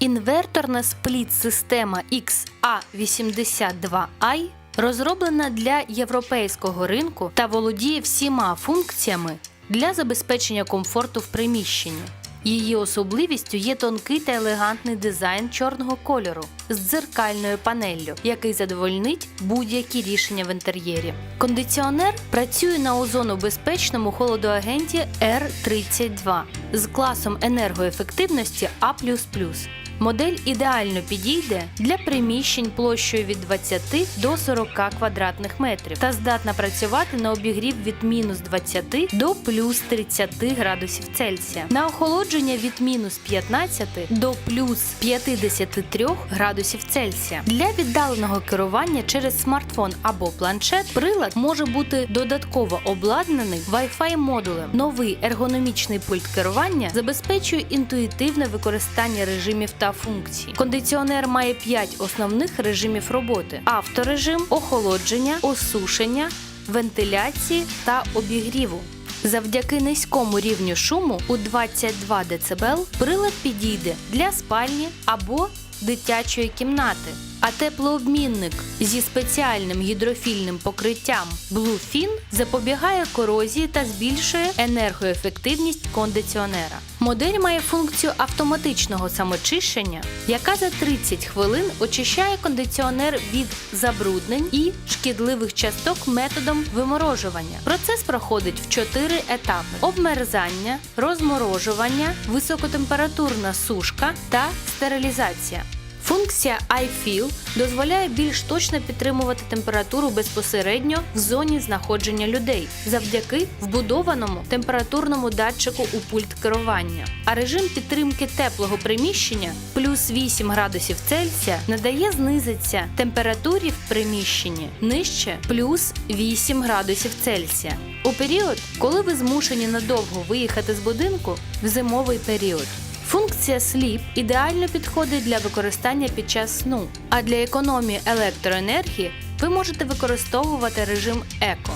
Інверторна спліт-система XA82i розроблена для європейського ринку та володіє всіма функціями для забезпечення комфорту в приміщенні. Її особливістю є тонкий та елегантний дизайн чорного кольору з дзеркальною панеллю, який задовольнить будь-які рішення в інтер'єрі. Кондиціонер працює на озонобезпечному холодоагенті R32 з класом енергоефективності А. Модель ідеально підійде для приміщень площею від 20 до 40 квадратних метрів та здатна працювати на обігрів від мінус 20 до плюс 30 градусів Цельсія, на охолодження від мінус 15 до плюс 53 градусів Цельсія. Для віддаленого керування через смартфон або планшет прилад може бути додатково обладнаний Wi-Fi модулем. Новий ергономічний пульт керування забезпечує інтуїтивне використання режимів та функцій. Кондиціонер має 5 основних режимів роботи: авторежим, охолодження, осушення, вентиляції та обігріву. Завдяки низькому рівню шуму у 22 дБ прилад підійде для спальні або дитячої кімнати. А теплообмінник зі спеціальним гідрофільним покриттям Bluefin запобігає корозії та збільшує енергоефективність кондиціонера. Модель має функцію автоматичного самочищення, яка за 30 хвилин очищає кондиціонер від забруднень і шкідливих часток методом виморожування. Процес проходить в 4 етапи: обмерзання, розморожування, високотемпературна сушка та стерилізація. Функція iFeel дозволяє більш точно підтримувати температуру безпосередньо в зоні знаходження людей завдяки вбудованому температурному датчику у пульт керування. А режим підтримки теплого приміщення плюс 8 градусів Цельсія надає знизитися температурі в приміщенні нижче плюс 8 градусів Цельсія. У період, коли ви змушені надовго виїхати з будинку в зимовий період. Функція Sleep ідеально підходить для використання під час сну, а для економії електроенергії ви можете використовувати режим Еко.